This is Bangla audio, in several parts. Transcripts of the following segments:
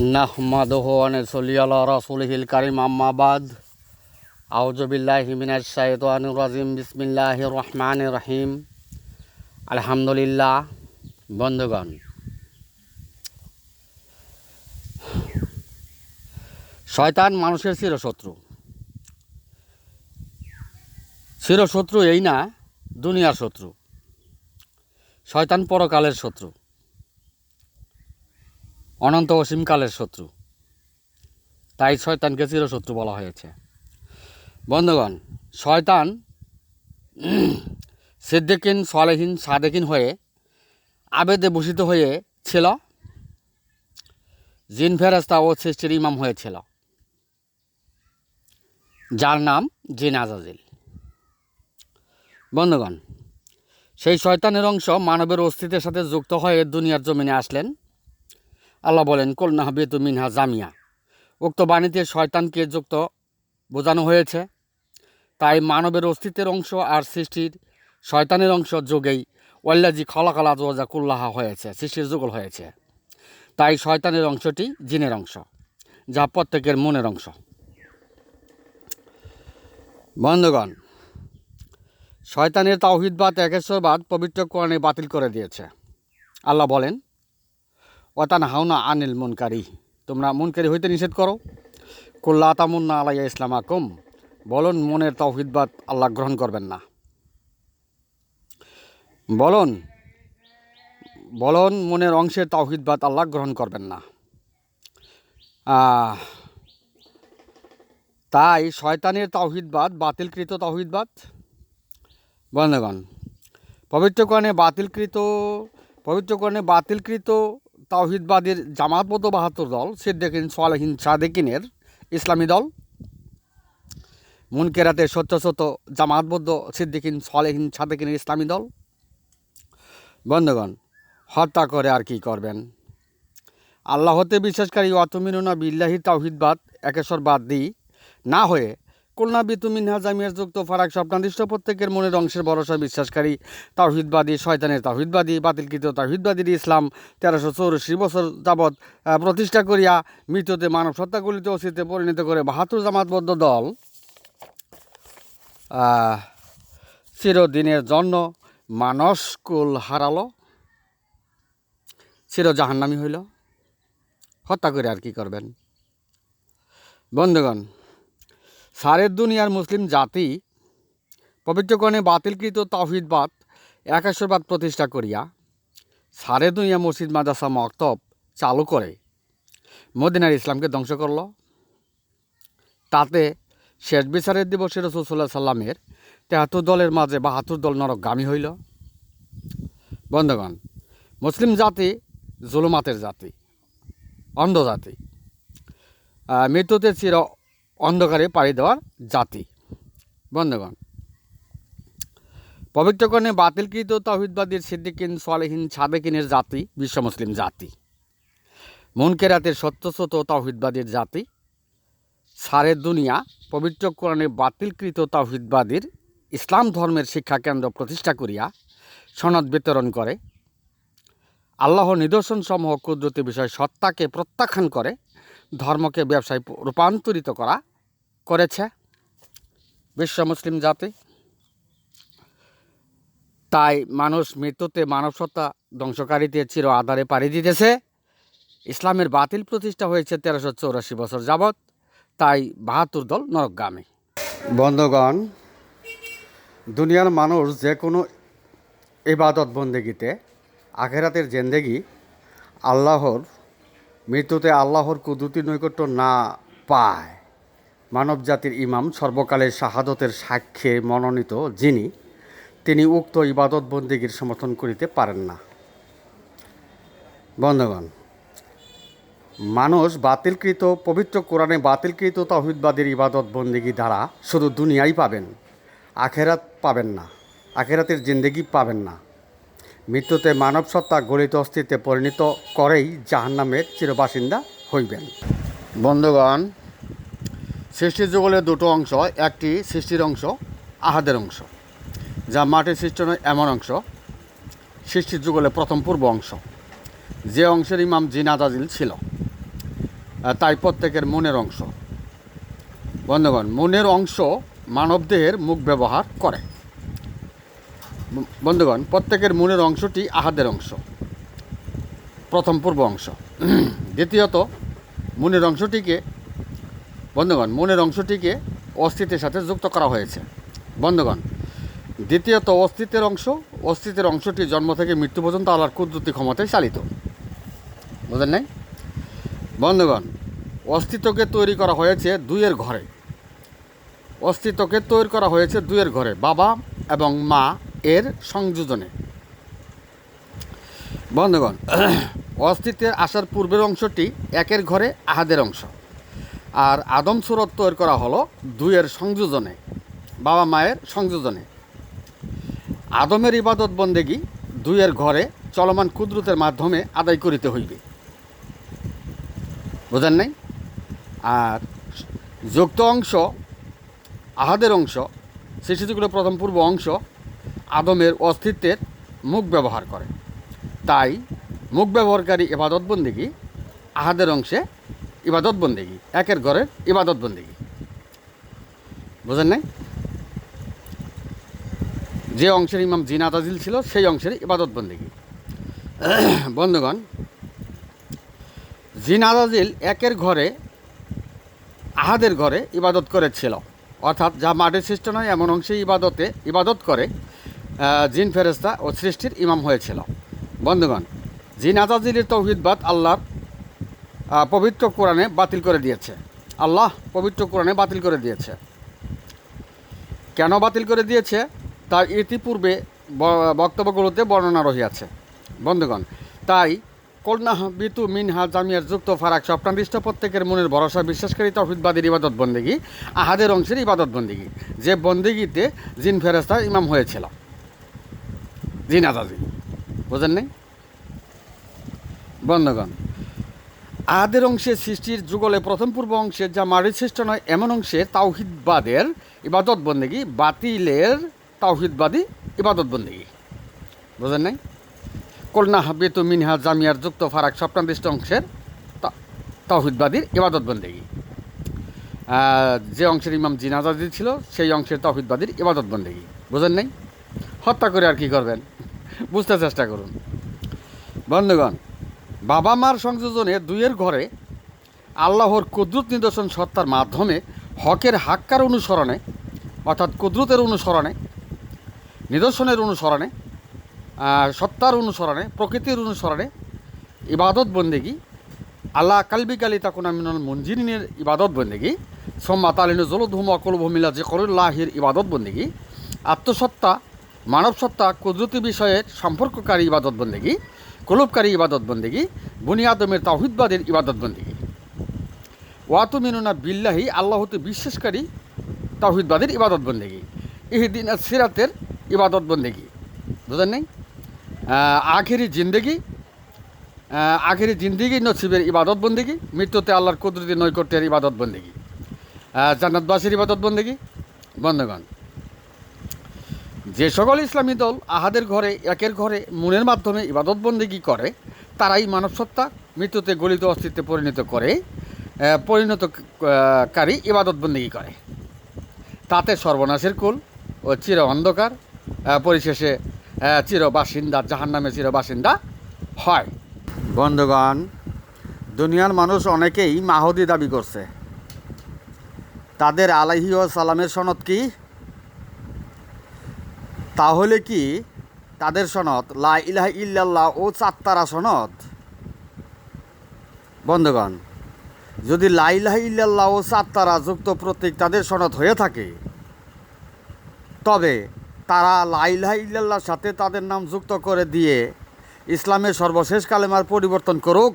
নাহমাদুহু ওয়া নুসাল্লি আলা রাসূলিহিল কারীম, আম্মা বাদ। আউযু বিল্লাহি মিনাশ শাইতানির রাজিম, বিসমিল্লাহির রহমানির রহিম। আলহামদুলিল্লাহ, বন্ধুগণ। শয়তান মানুষের চিরশত্রু। চিরশত্রু এই না, দুনিয়ার শত্রু। শয়তান পরকালের শত্রু। অনন্ত অসীমকালের শত্রু। তাই শয়তানকে চিরশত্রু বলা হয়েছে। বন্ধুগণ, শয়তান সিদ্দিকিন, সালেহীন, সাদেকিন হয়ে আবেদে ভূষিত হয়ে ছিল। জিন ফেরাস্তা ও সৃষ্টির ইমাম হয়েছিল যার নাম জিন আজাজিল। বন্ধুগণ, সেই শয়তানের অংশ মানবের অস্তিত্বের সাথে যুক্ত হয়ে দুনিয়ার জমিনে আসলেন। আল্লাহ বলেন কলনা বেতু মিনহা জামিয়া। উক্ত বাণীতে শয়তানকে যুক্ত বোঝানো হয়েছে। তাই মানবের অস্তিত্বের অংশ আর সৃষ্টির শয়তানের অংশ যোগেই ওয়াল্লাজি খলাকালা জোজা কুল্লাহা হয়েছে, সৃষ্টির যুগল হয়েছে। তাই শয়তানের অংশটি জিনের অংশ, যা প্রত্যেকের মনের অংশ। বন্ধুগণ, শয়তানের তাওহিদবাদ একেশ্বরবাদ পবিত্র কোরআনে বাতিল করে দিয়েছে। আল্লাহ বলেন ওয়াতান হাওনা আনিল মুনকারি। তোমরা মুনকারি হইতে নিষেধ করো। কুল্লা তামুন্না আলাইয়া ইসলাম আকুম বলুন, মনের তাওহিদবাদ আল্লাহ গ্রহণ করবেন না। বলুন বলুন, মনের অংশের তাওহিদবাদ আল্লাহ গ্রহণ করবেন না। তাই শয়তানের তাওহিদবাদ বাতিলকৃত তাওহিদবাদ বন্ধুগণ, পবিত্রকরণে বাতিলকৃত পবিত্রকরণে বাতিলকৃত তাওহিদবাদীর জামাতবদ্ধ বাহাত্তর দল, সিদ্দিকিন সোয়ালহীন সাদেকিনের ইসলামী দল, মুনকেরাতে সত্য সত্য জামাতবদ্ধ সিদ্দিকিন সোয়ালহীন সাদেকিনের ইসলামী দল। বন্ধুগণ, হত্যা করে আর কি করবেন? আল্লাহতে বিশ্বাসকারী অতমিনুনা বিল্লাহি তাওহিদবাদ একেশ্বর বাদ দিই না হয়ে কল্যাণ বিতুমিনহা জামিয়ার যুক্ত ফারাক স্বপ্নাদিষ্ট প্রত্যেকের মনের অংশের ভরসা বিশ্বাসকারী। তাওহিদবাদী, শয়তানের তাওহিদবাদী, বাতিলকৃত তাওহিদবাদীর ইসলাম তেরোশো চৌরাশি বছর যাবৎ প্রতিষ্ঠা করিয়া মৃত্যুতে মানব সত্তাগুলিতে অস্তিত্বে পরিণত করে বাহাত্তর জামাতবদ্ধ দল চিরদিনের জন্য মানসকুল হারালো চির জাহান্নামি হইল। হত্যা করে আর কি করবেন? বন্ধুগণ সারের দুনিয়ার মুসলিম জাতি পবিত্রকরণে বাতিলকৃত তাওহিদবাদ, একাশ্বরবাদ প্রতিষ্ঠা করিয়া সারে দুনিয়া মসজিদ, মাদ্রাসা, মক্তব চালু করে। মদিনার ইসলামকে ধ্বংস করল। তাতে শেষ বিচারের দিবসে রসুল্লাহ সাল্লামের তেহাত্তর দলের মাঝে বাহাত্তর দল নরকগামী হইল। বন্ধুগণ, মুসলিম জাতি জুলুমাতের জাতি অন্ধ জাতি মৃত্যুতে চির অন্ধকারে পাড়ি দেওয়ার জাতি। বন্ধুগণ, পবিত্রকরণে বাতিলকৃত তাহিদবাদীর সিদ্দিকিন সোয়ালেহীন সাবেকিনের জাতি বিশ্ব মুসলিম জাতি মুনকেরাতের সত্যসত তাহিদবাদীর জাতি। সারে দুনিয়া পবিত্র বাতিলকৃত তাহিদবাদীর ইসলাম ধর্মের শিক্ষা কেন্দ্র প্রতিষ্ঠা করিয়া সনদ বিতরণ করে। আল্লাহ নিদর্শনসমূহ কুদরতি বিষয় সত্তাকে প্রত্যাখ্যান করে। ধর্মকে ব্যবসায় রূপান্তরিত করা করেছে বিশ্ব মুসলিম জাতি। তাই মানুষ মৃত্যুতে মানবসত্তা ধ্বংসকারীতে চির আধারে পাড়ি দিতেছে। ইসলামের বাতিল প্রতিষ্ঠা হয়েছে তেরোশো চৌরাশি বছর যাবৎ, তাই বাহাত্তর দল নরকগামী। বন্ধুগণ, দুনিয়ার মানুষ যে কোনো ইবাদত বন্দেগিতে আখেরাতের জেন্দেগি আল্লাহর মৃত্যুতে আল্লাহর কুদরতি নৈকট্য না পায়। মানব জাতির ইমাম, সর্বকালের শাহাদতের সাক্ষ্যে মনোনীত যিনি, তিনি উক্ত ইবাদত বন্দিগির সমর্থন করিতে পারেন না। বন্ধুগণ, মানুষ বাতিলকৃত, পবিত্র কোরআনে বাতিলকৃত তহিদবাদীর ইবাদত বন্দিগি দ্বারা শুধু দুনিয়াই পাবেন, আখেরাত পাবেন না, আখেরাতের জিন্দেগি পাবেন না। মৃত্যুতে মানব সত্তা গলিত অস্তিত্বে পরিণত করেই জাহান্নামের চিরবাসিন্দা হইবেন। বন্ধুগণ, সৃষ্টির যুগলের দুটো অংশ, একটি সৃষ্টির অংশ, আহাদের অংশ। যা মাটির সৃষ্টি নয় এমন অংশ, সৃষ্টির যুগলের প্রথম পূর্ব অংশ। যে অংশের ইমাম জিনাদাজিল ছিল তাই প্রত্যেকের মনের অংশ। বন্ধুগণ, মনের অংশ মানবদেহের মুখ ব্যবহার করে। বন্ধুগণ, প্রত্যেকের মনের অংশটি আহাদের অংশ। প্রথম পূর্ব অংশ। দ্বিতীয়ত মনের অংশটিকে, বন্ধুগণ মনের অংশটিকে অস্তিত্বের সাথে যুক্ত করা হয়েছে। বন্ধুগণ, দ্বিতীয়ত অস্তিত্বের অংশ, অস্তিত্বের অংশটি জন্ম থেকে মৃত্যু পর্যন্ত আল্লাহর কুদরতি ক্ষমতায় চালিত। বুঝলেন নাই? বন্ধুগণ, অস্তিত্বকে তৈরি করা হয়েছে দুইয়ের ঘরে। অস্তিত্বকে তৈরি করা হয়েছে দুইয়ের ঘরে, বাবা এবং মা এর সংযোজনে। বন্ধুগণ, অস্তিত্বের আসার পূর্বের অংশটি একের ঘরে আহাদের অংশ। আর আদম সুরত তৈরি করা হলো দুইয়ের সংযোজনে, বাবা মায়ের সংযোজনে। আদমের ইবাদত বন্দেগী দুইয়ের ঘরে চলমান কুদরতের মাধ্যমে আদায় করিতে হইবে। বোঝেন নাই? আর যুক্ত অংশ, আহাদের অংশ শিশুটিগুলো প্রথম পূর্ব অংশ আদমের অস্তিত্বের মুখ ব্যবহার করে। তাই মুখ ব্যবহারকারী ইবাদত বন্দিগি আহাদের অংশে ইবাদত বন্দিগি একের ঘরের ইবাদত বন্দিগি বুঝেন নাই? যে অংশের ইমাম জিনা তাজিল ছিল, সেই অংশের ইবাদত বন্দিগি বন্ধুগণ জিনা তাজিল একের ঘরে, আহাদের ঘরে ইবাদত করেছিল। অর্থাৎ যা মাটির সৃষ্ট নয়, এমন অংশে ইবাদতে ইবাদত করে জিন ফেরেস্তা ও সৃষ্টির ইমাম হয়েছিল। বন্ধুগণ, জিন আজাজিলের তৌহিদবাদ আল্লাহর পবিত্র কোরআনে বাতিল করে দিয়েছে। আল্লাহ পবিত্র কোরআনে বাতিল করে দিয়েছে। কেন বাতিল করে দিয়েছে? তার ইতিপূর্বে বক্তব্যগুলোতে বর্ণনা রহিয়াছে। বন্ধুগণ, তাই কন্যা বিতু মিনহা জামিয়ার যুক্ত ফারাক স্বপ্নাদিষ্ট প্রত্যেকের মনের ভরসা, বিশ্বাসকারী, তৌহিদবাদীর ইবাদত বন্দেগী, আহাদের অংশের ইবাদত বন্দেগী। যে বন্দেগীতে জিন ফেরেস্তা ইমাম হয়েছিল। জিন আজাজি বুঝেন নাই? বন্ধগণ আহাদের অংশে সৃষ্টির যুগলে প্রথম পূর্ব অংশে যা মারি সৃষ্ট নয়, এমন অংশে তাওহিদবাদের ইবাদত বন্দেগী বাতিলের তাওহিদবাদী ইবাদত বন্দেগী বুঝেন নাই? কলনা হাবিতু মিনহা জামিয়ার যুক্ত ফারাক স্বপ্নাদিষ্ট অংশের তাওহিদবাদীর ইবাদত বন্দেগী যে অংশের ইমাম জিনাজাদি ছিল, সেই অংশের তাওহিদবাদীর ইবাদত বন্দেগী বুঝেন নাই? হত্যা করে আর কি করবেন? বুঝতে চেষ্টা করুন। বন্ধুগণ, বাবা মার সংযোজনে দুইয়ের ঘরে আল্লাহর কুদরত নিদর্শন সত্তার মাধ্যমে হকের হাক্কার অনুসরণে, অর্থাৎ কুদরতের অনুসরণে, নিদর্শনের অনুসরণে সত্তার অনুসরণে, প্রকৃতির অনুসরণে ইবাদত বন্দেগী, আল্লাহ কালবি কালি তাকুনা মিনাল মঞ্জিরিনের ইবাদত বন্দেগী, সোম্মা তালিনু জলধুম অকলভূমিলা যে করুল্লাহির ইবাদত বন্দেগী আত্মসত্তা মানব সত্তা কুদরতি বিষয়ের সম্পর্ককারী ইবাদত বন্দেগী কলুবকারী ইবাদত বন্দেগী, বুনিয়াদমের তাহিদবাদের ইবাদত বন্দেগী। ওয়াতু মিনুনা বিল্লাহি, আল্লাহতে বিশ্বাসকারী তাহিদবাদের ইবাদত বন্দেগী। ইহদিন সিরাতের ইবাদত বন্দেগী। বুঝলেন নেই? আখেরি জিন্দেগি আখেরি জিন্দিগি নসিবের ইবাদত বন্দেগি, মৃত্যুতে আল্লাহর কুদরতি নৈকট্যের ইবাদত বন্দেগি। জান্নাতবাসীর ইবাদত বন্দেগি। বন্ধগণ যে সকল ইসলামী দল আহাদের ঘরে একের ঘরে মনের মাধ্যমে ইবাদত বন্দেগি করে তারাই মানবসত্তা মৃত্যুতে গলিত অস্তিত্বে পরিণত করে আহ, পরিণত কারী। তাতে সর্বনাশের কুল ও চির অন্ধকার পরিশেষে চির বাসিন্দা জাহান নামে চির বাসিন্দা হয়। বন্ধুগণ দুনিয়ার মানুষ অনেকেই মাহদি দাবি করছে। তাদের আলাহি ও সালামের সনদ কি? তাহলে কি তাদের সনদ? লা ইলাহা ইল্লাল্লাহ ও চাত্তারা সনদ? বন্ধুগণ, যদি লা ইলাহা ইল্লাল্লাহ ও চাত্তারা যুক্ত প্রতীক তাদের সনদ হয়ে থাকে, তবে তারা লা ইলাহা ইল্লাল্লাহর সাথে তাদের নাম যুক্ত করে দিয়ে ইসলামের সর্বশেষ কালেমার পরিবর্তন করুক।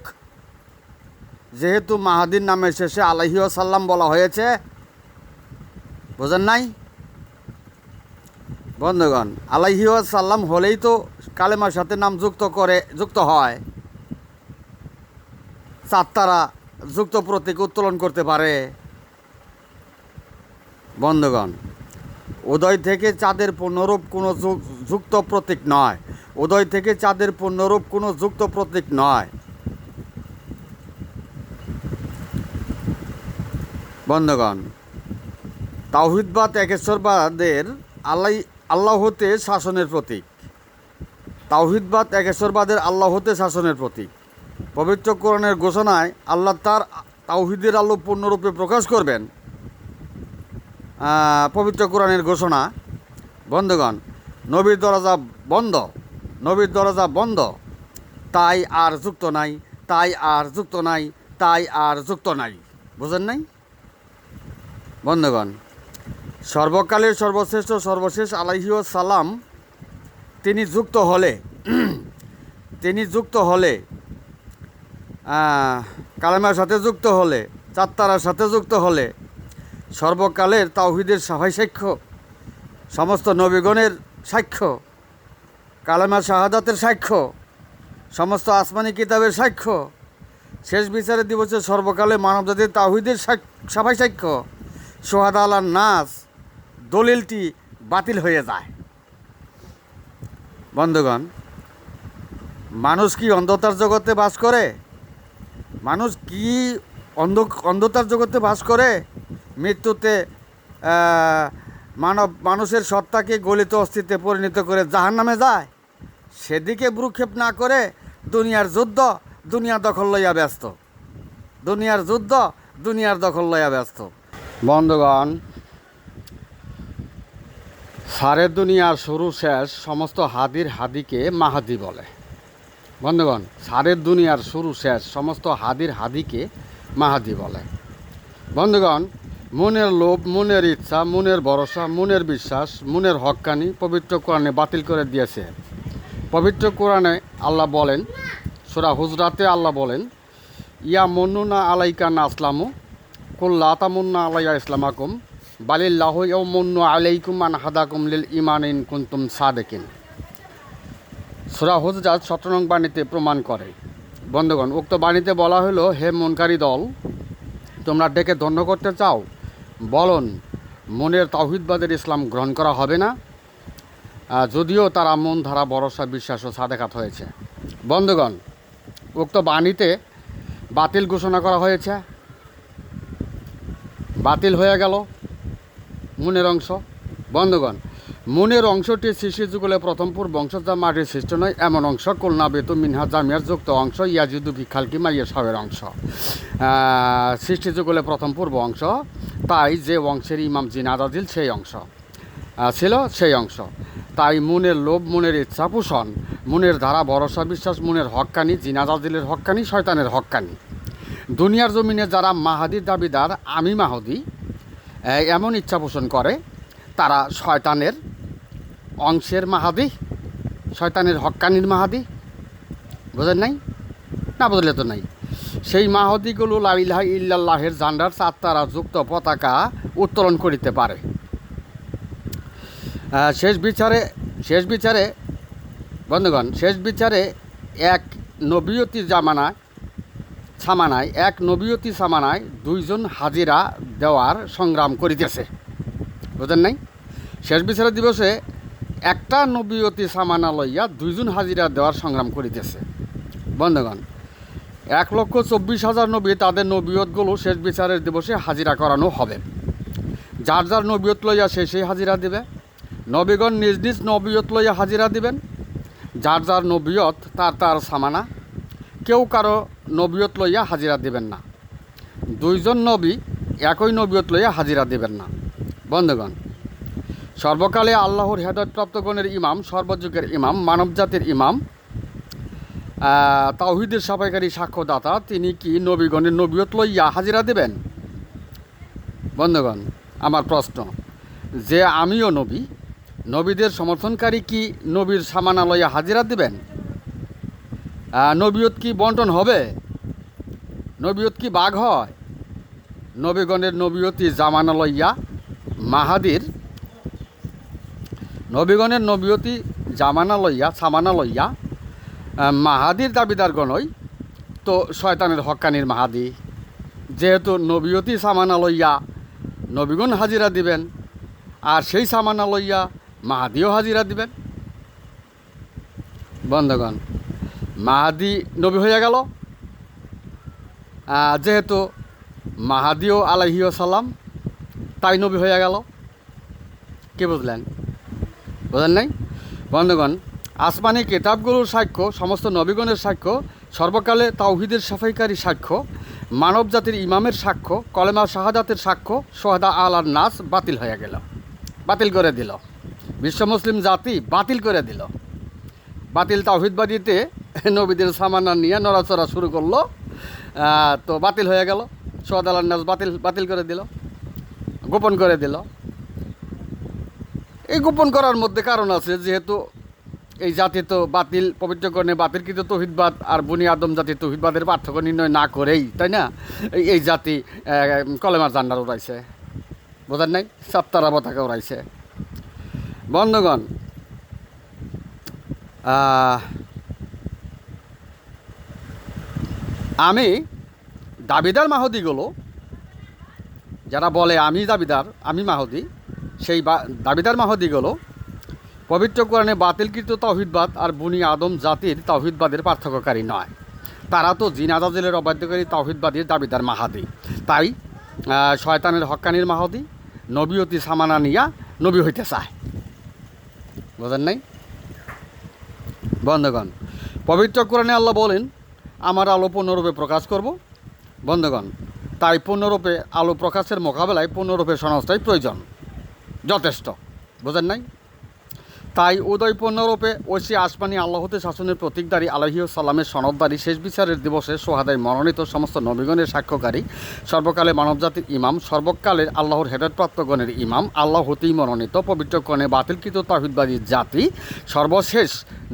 যেহেতু মাহাদির নামের শেষে আলাহি সাল্লাম বলা হয়েছে, বোঝেন নাই? বন্ধুগণ, আলাইহি সাল্লাম হলেই তো কালেমার সাথে নাম যুক্ত করে, যুক্ত হয়। চাত্তারা যুক্ত প্রতীক উত্তোলন করতে পারে। বন্ধুগণ, উদয় থেকে চাঁদের পূর্ণরূপ কোনো যুক্ত প্রতীক নয়। উদয় থেকে চাঁদের পূর্ণরূপ কোনো যুক্ত প্রতীক নয়। বন্ধগণ তাওহিদবাদ একেশ্বরবাদের আল্লাহ আল্লাহ হতে শাসনের প্রতীক। তাওহিদবাদ একেশ্বরবাদের আল্লাহ হতে শাসনের প্রতীক। পবিত্র কোরআনের ঘোষণায় আল্লাহ তার তাওহিদের আলো পূর্ণরূপে প্রকাশ করবেন। পবিত্র কোরআনের ঘোষণা, বন্ধগণ, নবীর দরজা বন্ধ, নবীর দরজা বন্ধ। তাই আর যুক্ত নাই, তাই আর যুক্ত নাই, তাই আর যুক্ত নাই। বুঝেন নাই? বন্ধগণ সর্বকালের সর্বশ্রেষ্ঠ, সর্বশেষ আলাইহিও সালাম তিনি যুক্ত হলে, তিনি যুক্ত হলে কালেমার সাথে যুক্ত হলে, চাত্তারার সাথে যুক্ত হলে, সর্বকালের তাওহিদের সাফাই সাক্ষ্য, সমস্ত নবীগণের সাক্ষ্য কালেমা শাহাদাতের সাক্ষ্য, সমস্ত আসমানি কিতাবের সাক্ষ্য, শেষ বিচারের দিবসে সর্বকালে মানবজাতির তাহিদের সাফাই সাক্ষ্য, সোহাদ আলার নাচ দলিলটি বাতিল হয়ে যায়। বন্ধুগণ, মানুষ কি অন্ধতার জগতে বাস করে? মানুষ কি অন্ধ, অন্ধতার জগতে বাস করে? মৃত্যুতে মানব, মানুষের সত্তাকে গলিত অস্তিত্বে পরিণত করে জাহান নামে যায়? সেদিকে ভ্রুক্ষেপ না করে দুনিয়ার যুদ্ধ দুনিয়া দখল লইয়া ব্যস্ত। দুনিয়ার যুদ্ধ দুনিয়ার দখল লইয়া ব্যস্ত। বন্ধুগণ সারের দুনিয়ার শুরু শেষ সমস্ত হাদির হাদিকে মাহাদি বলে। বন্ধুগণ সারের দুনিয়ার শুরু শেষ সমস্ত হাদির হাদিকে মাহাদি বলে। বন্ধুগণ, মনের লোভ, মনের ইচ্ছা, মনের ভরসা, মনের বিশ্বাস, মনের হক্কানি পবিত্র কোরআনে বাতিল করে দিয়েছে। পবিত্র কোরআনে আল্লাহ বলেন, সুরা হুজরাতে আল্লাহ বলেন, ইয়া মন্নুনা আলাইকা না আসলামু কুল্লা তামুন্না আলাইয়া ইসলামাকুম বালিল্লাহ আলাইকুম আন হাদাকুম লিল ইমান ইন কুন্তুম সাদেকিন। সুরা হুজরাত সতরং বাণীতে প্রমাণ করে। বন্ধুগণ, উক্ত বাণীতে বলা হলো, হে মনকারী দল, তোমরা ডেকে ধন্য করতে চাও, বলন, মনের তাওহিদবাদের ইসলাম গ্রহণ করা হবে না যদিও তারা মন ধারা, ভরসা, বিশ্বাস ও সাদেকাত হয়েছে। বন্ধুগণ, উক্ত বাণীতে বাতিল ঘোষণা করা হয়েছে। বাতিল হয়ে গেল। মনের অংশ। বন্ধুগণ, মনের অংশটি সৃষ্টি যুগলে প্রথমপুর পূর্ব বংশ যা মাটির সৃষ্টি নয়, এমন অংশ। কলনা বেতু মিনহা, জামিয়ার যুক্ত অংশ ইয়াজিদু ভিখালকি মাইয়া সাবের অংশ। সৃষ্টি যুগলে প্রথম পূর্ব অংশ, তাই যে অংশের ইমাম জিনাদাদিল সেই অংশ। ছিল সেই অংশ। তাই মনের লোভ, মনের ইচ্ছা পোষণ, মনের ধারা, ভরসা, বিশ্বাস, মনের হক্কানি জিনাদাদিলের হক্কানি, শয়তানের হক্কানি। দুনিয়ার জমিনে যারা মাহাদির দাবিদার, আমি মাহাদি এমন ইচ্ছা পোষণ করে তারা শয়তানের অংশের মাহাদি, শয়তানের হক্কানির মাহাদি। বোঝেন নাই? না বুঝলে তো নাই। সেই মাহাদিগুলো লাইলাহ ইল্লাল্লাহের জান্ডার চাত্তারা যুক্ত পতাকা উত্তোলন করিতে পারে। শেষ বিচারে শেষ বিচারে, বন্ধুগণ, শেষ বিচারে এক নবীয়তি জামানায়, সামানায়, এক নবীয়তি সামানায় দুইজন হাজিরা দেওয়ার সংগ্রাম করিতেছে। বুঝেন নাই? শেষ বিচার দিবসে একটা নবীয়তি সামানা লইয়া দুইজন হাজিরা দেওয়ার সংগ্রাম করিতেছে। বন্ধুগণ, এক লক্ষ চব্বিশ হাজার নবী তাদের নবীয়তগুলো শেষ বিচারের দিবসে হাজিরা করানো হবে। যার যার নবীয়ত লইয়া সে সেই হাজিরা দিবে। নবীগণ নিজ নিজ নবীয়ত লইয়া হাজিরা দিবেন। যার যার নবীয়ত, তার তার সামানা। কেউ কারও নবীয়ত লইয়া হাজিরা দিবেন না। দুইজন নবী একই নবীয়ত লইয়া হাজিরা দেবেন না। বন্ধুগণ, সর্বকালে আল্লাহর হেদায়তপ্রাপ্তগণের ইমাম, সর্বযুগের ইমাম, মানবজাতির ইমাম তাওহিদের সাফাইকারী সাক্ষ্যদাতা, তিনি কি নবীগণের নবীয়ত লইয়া হাজিরা দেবেন? বন্ধুগণ, আমার প্রশ্ন, যে আমিও নবী, নবীদের সমর্থনকারী কি নবীর সামানা লইয়া হাজিরা দিবেন? নবীয়ত কি বন্টন হবে? নবীয়ত কি বাঘ হয়? নবীগণের নবীয়তি জামানা লইয়া মাহাদির নবীগণের নবীয়তি জামানা লইয়া, সামানা লইয়া মাহাদির দাবিদারগণই তো শয়তানের হক্কানির মাহাদি। যেহেতু নবীয়তি সামানা লইয়া নবীগণ হাজিরা দিবেন, আর সেই সামানা লইয়া মাহাদিও হাজিরা দিবেন। বন্ধগণ, মাহাদি নবী হয়ে গেল। যেহেতু মাহাদিও আলাহিও সালাম তাই নবী হয়ে গেল। কে বুঝলেন? বুঝলেন নাই? বন্ধুগণ, আসমানি কেতাবগুলোর সাক্ষ্য, সমস্ত নবীগণের সাক্ষ্য, সর্বকালে তাওহিদের সাফাইকারী সাক্ষ্য মানব জাতির ইমামের সাক্ষ্য, কলেমা শাহাদাতের সাক্ষ্য, সোহাদা আল আর নাস বাতিল হয়ে গেল। বাতিল করে দিল। বিশ্ব মুসলিম জাতি বাতিল করে দিল। বাতিল তাওহিদবাদীতে নবীদের সামানা নিয়ে নড়াচড়া শুরু করল। তো বাতিল হয়ে গেল। আল নাস বাতিল বাতিল করে দিল, গোপন করে দিল। এই গোপন করার মধ্যে কারণ আছে, যেহেতু এই জাতি তো বাতিল পবিত্রকরণে বাতিলকৃত তহিদবাদ আর বনি আদম জাতি তহিদবাদের পার্থক্য নির্ণয় না করেই, তাই না? এই- জাতি কলেমার জান্ডার উড়াইছে। বোঝার নাই? সাত্তারা পতাকা উড়াইছে। বন্ধগণ আমি দাবিদার মাহদিগুলো, যারা বলে আমি দাবিদার, আমি মাহদি, সেই দাবিদার মাহদিগুলো পবিত্র কোরআনে বাতিলকৃত তৌহিদবাদ আর বুনি আদম জাতির তৌহিদবাদের পার্থক্যকারী নয়। তারা তো জিনাদাজেলের অবাধ্যকারী তৌহিদবাদীর দাবিদার মাহাদি। তাই শয়তানের হক্কানির মাহাদি নবীয়তি সামানা নিয়া নবী হইতে চায়। বোঝেন নাই? বন্ধগণ, পবিত্র কোরআনে আল্লাহ বলেন, আমার আলো পূর্ণরূপে প্রকাশ করব বন্ধগণ, তাই পূর্ণরূপে আলো প্রকাশের মোকাবেলায় পূর্ণরূপে সংস্থাই প্রয়োজন। যথেষ্ট, বোঝেন নাই? তাই উদয় পূর্ণরূপে ঐশী আসমানি আল্লাহতে শাসনের প্রতীকদারী আলহিউ সাল্লামের সনদদারী শেষ বিচারের দিবসে সোহাদায় মনোনীত সমস্ত নবীগণের সাক্ষ্যকারী, সর্বকালে মানবজাতির ইমাম, সর্বকালের আল্লাহর হেদায়তপ্রাপ্তগণের ইমাম আল্লাহ হতেই মনোনীত পবিত্র কণে বাতিলকৃত তাহিদবাদী জাতি, সর্বশেষ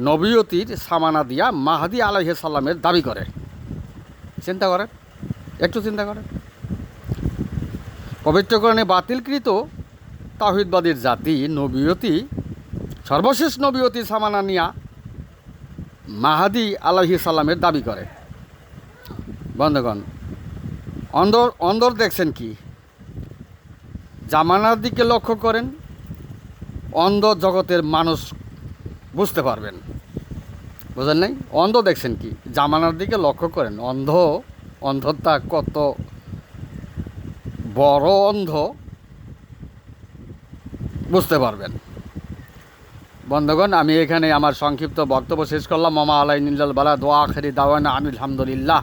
নবীয়তির সামানা দিয়া মাহাদি আলাইহ সাল্লামের দাবি করে। চিন্তা করেন? একটু চিন্তা করেন। পবিত্রকরণে বাতিলকৃত তাহিদবাদীর জাতি নবীয়তি সর্বশেষ নবীয়তি সামানা নিয়া মাহাদি আলাহি সাল্লামের দাবি করে। বন্ধগণ, অন্দর অন্দর দেখছেন কি? জামানার দিকে লক্ষ্য করেন অন্ধ জগতের মানুষ বুঝতে পারবেন। বুঝলেন নাই? অন্ধ দেখছেন কি? জামানার দিকে লক্ষ্য করেন, অন্ধ অন্ধতা কত বড় অন্ধ, বুঝতে পারবেন। বন্ধুগণ, আমি এখানে আমার সংক্ষিপ্ত বক্তব্য শেষ করলাম। মামা আলাই নিজাল বালা দোয়া আখেরি দাওয়ানা আমি আলহামদুলিল্লাহ